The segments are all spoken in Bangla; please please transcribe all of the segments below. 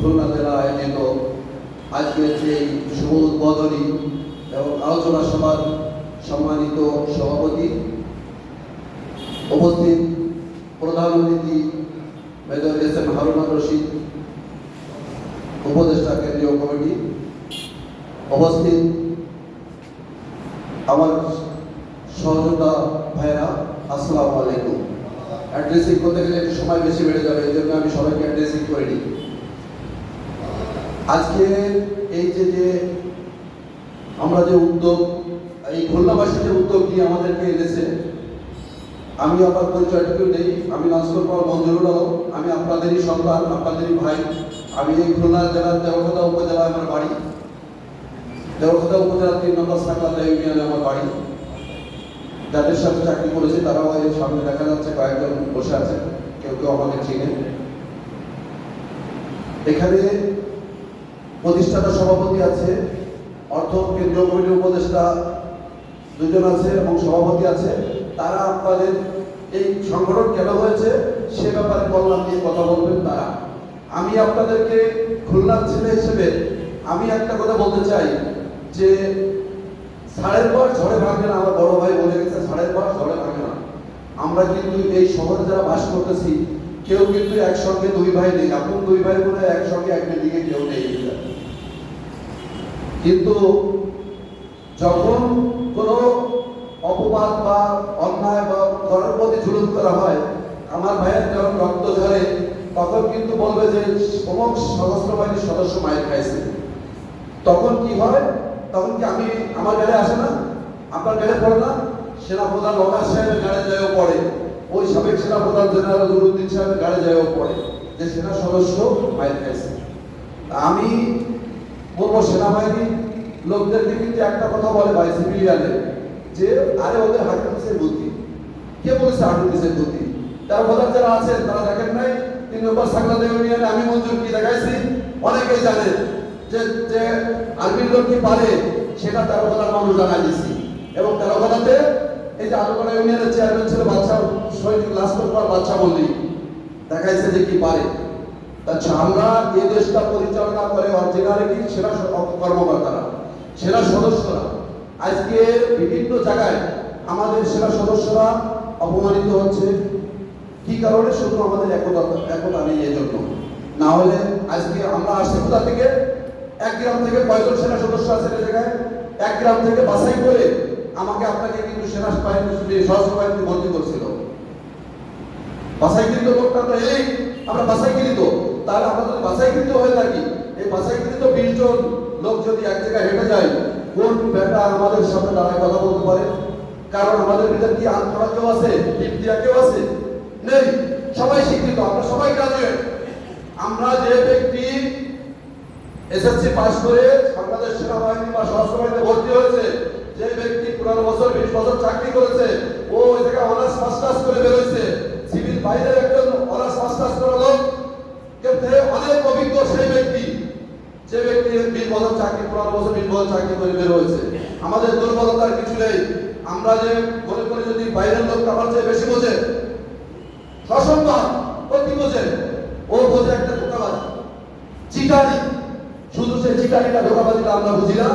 খুলনা জেলা আয়োজিত আজকের যে শুভ উদ্বোধনী এবং আলোচনা সভার সম্মানিত সভাপতি, উপস্থিত প্রধান অতিথি, major S M Harun Rashid, উপদেষ্টা কেন্দ্রীয় কমিটি, উপস্থিত আমার সহযোগিতা ভাইরা আসসালামু আলাইকুম। অ্যাড্রেসিং করতে গেলে একটু সময় বেশি বেড়ে যাবে, এই জন্য আমি সবাইকে অ্যাড্রেসিং করে নিই আজকে এই যে যে আমরা যে উদ্যোগ, এই খুলনাবাসী যে উদ্যোগ নিয়ে আমাদেরকে এনেছে, আমি আমার পরিচয়টুকু নেই, আমি নাজকুল পাল মঞ্জুরুল আমি আপনাদেরই সন্তান, আপনাদেরই ভাই, আমি এই খুলনা জেলার দেওঘটা উপজেলায় আমার বাড়ি। দেওঘটা উপজেলার তিন নম্বর সাকলাতা ইউনিয়নে আমার বাড়ি। যাদের সাথে চাকরি করেছি, তারাও এই সামনে দেখা যাচ্ছে, কয়েকজন বসে আছে, কেউ কেউ আমাকে চিনে। এখানে প্রতিষ্ঠাতা সভাপতি আছে, অর্থ কেন্দ্রীয় কমিটির উপদেষ্টা দুজন আছে এবং সভাপতি আছে। তারা আপনাদের এই সংগঠন কেন হয়েছে সে ব্যাপারে কল্যাণ দিয়ে কথা বলবেন তারা। আমি আপনাদেরকে খুলনার ছেলে হিসেবে আমি একটা কথা বলতে চাই যে সাড়ের পর ঝড়ে ভাঙে না, আমার বড় ভাই বলে গেছে সাড়ের পর ঝড়ে ভাঙে না। আমরা কিন্তু এই শহরে যারা বাস করতেছি কেউ কিন্তু একসঙ্গে দুই ভাই নেই, আপন দুই ভাই বলে একসঙ্গে এক বিল্ডিংয়ে কেউ নেই। কিন্তু যখন কোনো অপবাদ বা অন্যায় বা করার প্রতি জুলুম করা হয়, আমার ভাইয়ের যখন রক্ত ঝরে, তখন কিন্তু বলবে যে সমস্ত সশস্ত্র বাহিনীর সদস্য মায়ের খাইছে। তখন কি হয়? তখন কি আমি আমার গাড়ি আসে না? আপনার গাড়ি পড়ে না? সেনাপ্রধান রমেশ সাহেবের গাড়ি যায়ও পড়ে। ওই সাবেক সেনাপ্রধান জেনারেল নুরুদ্দিন সাহেবের গাড়ি যায়ও পড়ে, যে সেনা সদস্য মায়ের খাইছে। আমি বলব সেনাবাহিনী লোকদেরকে কিন্তু একটা কথা বলে ভাই সিভিলিয়ানে, যে আরে ওদের হাকিমিসের বুদ্ধি? কে বলেছে হাকিমিসের বুদ্ধি? তার প্রধান যারা আছেন, তারা দেখেন নাই? তিন নম্বর সাংলাদ ইউনিয়নে আমি মঞ্জুর কি দেখাইছি? অনেকেই জানেন যে যে আর্মির লোক কি পারে, সেটা তেরো কথার মানুষ জানাই দিছি। এবং তেরো কথাতে এই যে আলোকনা ইউনিয়নের চেয়ারম্যান ছিল বাচ্চা শহীদ লাস্ট পর বাচ্চা বললি দেখাইছে যে কি পারে। আচ্ছা আমরা এই দেশটা পরিচালনা করে অরিজিনালি কি সেরা কর্মকর্তারা, সেরা সদস্যরা। আজকে বিভিন্ন জায়গায় আমাদের সেরা সদস্যরা অপমানিত হচ্ছে। কি কারণে? শুধু আমাদের একতা একতা নেই এই জন্য না হলে আজকে আমরা আসছি কোথা থেকে এক গ্রাম থেকে কয়জন সেনা সদস্য আছে জায়গায়? এক গ্রাম থেকে বাছাই করে আমাকে আপনাকে কিন্তু সেনা বাহিনী সশস্ত্র বাহিনী ভর্তি করছিল। বাছাইকৃত লোকটা তো এলেই আমরা বাছাইকৃত। তাহলে আমরা যদি বাছাইকৃত হয়ে থাকি, এই বাছাইকৃত বিশ জন লোক যদি এক জায়গায় হেঁটে যায়, কোন ব্যাটা আমাদের সামনে দাঁড়ায় কথা বলতে পারে? কারণ আমাদের ভিতরে কি আত্মরা কেউ আছে টিপ কেউ আছে? নেই। সবাই শিক্ষিত, আমরা সবাই গ্রাজুয়েট আমরা যে ব্যক্তি এসএসসি পাস করে বাংলাদেশ সেনাবাহিনী বা সশস্ত্র বাহিনীতে ভর্তি হয়েছে, যে ব্যক্তি পনেরো বছর বিশ বছর চাকরি করেছে, ও ওই জায়গায় অনার্স মাস্টার্স করে বেরোইছে। সিভিল বাইরের একজন অনার্স মাস্টার্স করা লোক, কিন্তু অনেক অভিজ্ঞ সেই ব্যক্তি। যে ব্যক্তি বিশ বছর চাকরি, পনেরো বছর বিশ বছর চাকরি করে বের আমাদের দুর্বলতার কিছু নেই। আমরা যে মনে করি যদি বাইরের লোক আমার চেয়ে বেশি বোঝে, সসম্মান কি বোঝে। ও বোঝে একটা ধোকাবাজ। চিটারি। শুধু সে চিটারিটা ধোকাবাজিটা আমরা বুঝি না।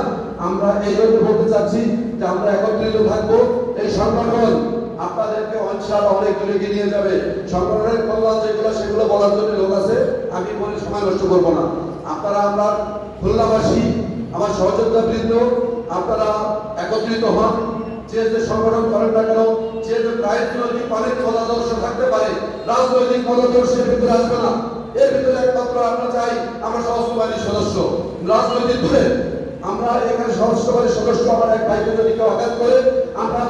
আমরা এই জন্য বলতে চাচ্ছি যে আমরা একত্রিত থাকব। এই সংগঠন আপনাদেরকে অনসার অনেক দূরে নিয়ে যাবে। সংগঠনের কল্যাণ যেগুলো, সেগুলো বলার জন্য লোক আছে। আমি বলে সময় নষ্ট করব না। আপনারা আমরা খুলনাবাসী, আমার সহযোগিতা বৃন্দ আপনারা একত্রিত হন। যে যে সংগঠন করেন না কেন, যে যে রাজনৈতিক অনেক মতাদর্শ থাকতে পারে, রাজনৈতিক মতাদর্শের ভিতরে আসবে না। এর ভিতরে একমাত্র আমরা চাই, আমরা সশস্ত্র বাহিনীর সদস্য। রাজনৈতিক দূরে আমরা এখানে বাহিনীর সদস্য, আমার এক ভাইকে যদি কেউ আঘাত করে, আমরা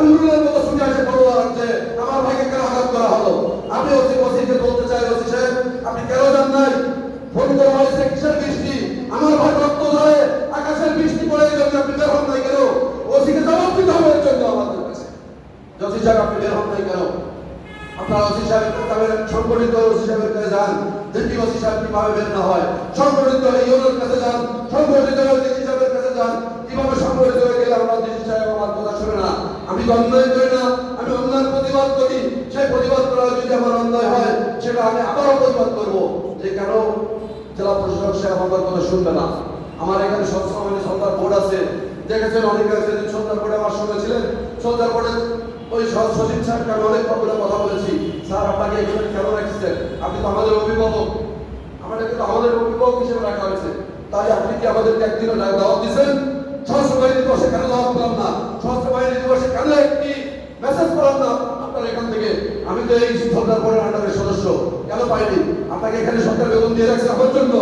এমরুলের মতো শুনে আসে বলব যে আমার ভাইকে কেন আঘাত করা হলো? আমি ওসি ওসিকে বলতে চাই, ওসি সাহেব, আপনি কেন জান নাই? ফোন করা হয়েছে কিসের বৃষ্টি? আমার ভাই রক্ত ধরে আকাশের বৃষ্টি পড়ে জন্য আপনি বের হন নাই কেন? ওসিকে জবাব দিতে হবে এর জন্য আমাদের কাছে। ওসি সাহেব, আপনি বের হন নাই কেন? আপনারা ওসি সাহেবের যাবেন সংগঠিত ওসি সাহেবের কাছে যান দেখি ওসি সাহেব কীভাবে বের না হয়, সংগঠিত ইউনোর কাছে যান, সংগঠিত ডিসি সাহেবের কাছে যান, কীভাবে সংগঠিত হয়ে গেলে আমরা ডিসি সাহেব আমার কথা শুনে না? আমি অন্যায় করি না? আমি অন্যায়ের প্রতিবাদ করি? সেই প্রতিবাদ করা যদি আমার অন্যায় হয়, সেটা আমি আবারও প্রতিবাদ করব। যে কেন জেলা প্রশাসক সাহেব আমার কথা শুনবে না? আমার এখানে সবসময় সন্ধ্যার বোর্ড আছে। দেখেছেন, অনেকে আছে যে সন্ধ্যার বোর্ডে আমার সঙ্গে ছিলেন সন্ধ্যার বোর্ডে সচিব সাহেবকে আমি অনেক কথা বলেছি। স্যার, আপনাকে এখানে কেন রাখছেন? আপনি তো আমাদের অভিভাবক। আমাদের কিন্তু আমাদের অভিভাবক হিসেবে রাখা হয়েছে। তাই আপনি কি আমাদেরকে একদিনও দাওয়াত দিচ্ছেন? সশস্ত্র বাহিনী দিবসে কেন দাওয়াত পেলাম না? সশস্ত্র বাহিনী দিবসে কেন একটি মেসেজ পেলাম না? আপনার এখান থেকে আমি তো এই সরকার বোর্ডের আন্ডারের সদস্য। কেন পাইনি? আপনাকে এখানে সরকার বেতন দিয়ে রাখছে আমার জন্য।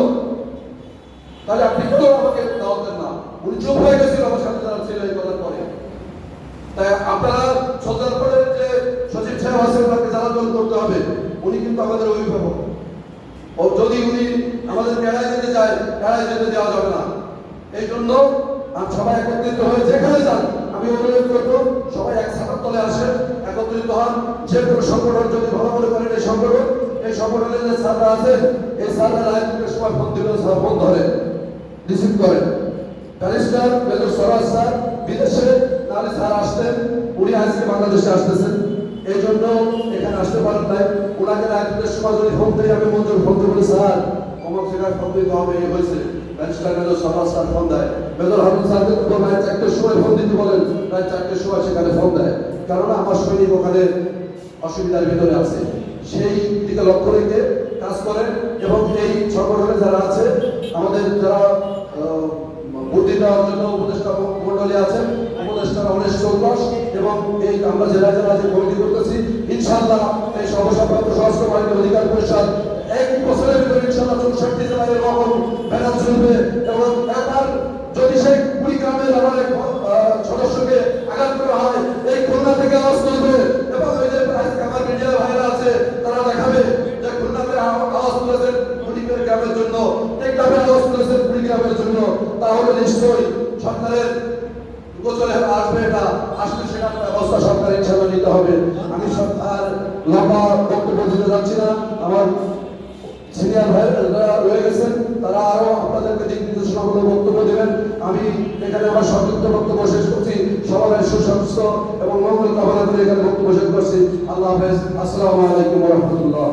তাহলে আপনি কেন আমাকে দাওয়াত দেন না? উনি চুপ হয়ে গেছিল আমার সাথে যারা ছিল এই কথার পরে তাই আপনারা সরকার বোর্ডের যে সচিব সাহেব আছে ওনাকে জ্বালাতন করতে হবে উনি কিন্তু আমাদের অভিভাবক। ও যদি উনি আমাদের এড়াই যেতে চায় এড়াই যেতে দেওয়া যাবে না। এই জন্য সবাই একত্রিত হয়ে যেখানে যান, আমি অনুরোধ করব, সবাই এক ছাতার তলে আসেন একত্রিত হন। যে কোনো সংগঠন যদি ভালো মনে করেন এই সংগঠন, এই সংগঠনের যে স্যাররা আছেন এই স্যাররা রাজনীতির সময় ফোন দিলে ফোন ধরেন রিসিভ করেন ব্যারিস্টার মেজর সরাজ স্যার, বিদেশে নাহলে স্যার আসতেন, উনি আজকে বাংলাদেশে আসতেছেন। এই জন্য এখানে আসতে পারেন নাই। ওনাকে রাজনীতির সময় যদি ফোন দেয় আমি মঞ্জুর ফোন দিয়ে বলি, স্যার, অমুক জায়গায় ফোন দিতে হবে, এই হয়েছে। ব্যারিস্টার মেজর স্যার ফোন দেয়। মেজর হারুন স্যারকে তো রাত চারটের সময় ফোন দিতে বলেন। রাত চারটের সময় সেখানে ফোন দেয়। কেননা আমার সৈনিক ওখানে অসুবিধার ভিতরে আছে। সেই দিকে লক্ষ্য রেখে কাজ করেন এবং এই সংগঠনে যারা আছে, আমাদের যারা বুদ্ধি দেওয়ার জন্য উপদেষ্টা মন্ডলী আছেন উপদেষ্টার অনেক চৌকস এবং এই আমরা জেলা জেলা যে কমিটি করতেছি, ইনশাআল্লাহ এই সর্বসম্পন্ন সহস্র বাহিনী অধিকার পরিষদ এক বছরের ভিতরে ইনশাআল্লাহ চৌষট্টি জেলায় এরকম ব্যানার চলবে এবং একবার যদি সেই কুড়িগ্রামের এক সদস্যকে আঘাত করা হয়, এই খুলনা থেকে আওয়াজ তুলবে এবং ওই যে আমার মিডিয়া ভাইরা আছে, তারা দেখাবে যে খুলনাতে আওয়া- আওয়াজ তুলেছেন কুড়িগ্রামের গ্রামের জন্য। টেকনাফে আওয়াজ তুলেছেন কুড়িগ্রামের জন্য। তাহলে নিশ্চয়ই সরকারের সিনিয়র ভাইরা রয়ে তারা আরও আপনাদেরকে দিক বক্তব্য দেবেন। আমি এখানে আমার সংযুক্ত বক্তব্য শেষ করছি। সবার সুস্বাস্থ্য এবং মঙ্গল এখানে বক্তব্য শেষ করছি। আল্লাহ হাফেজ। আসসালামু আলাইকুম রহমতুল্লাহ।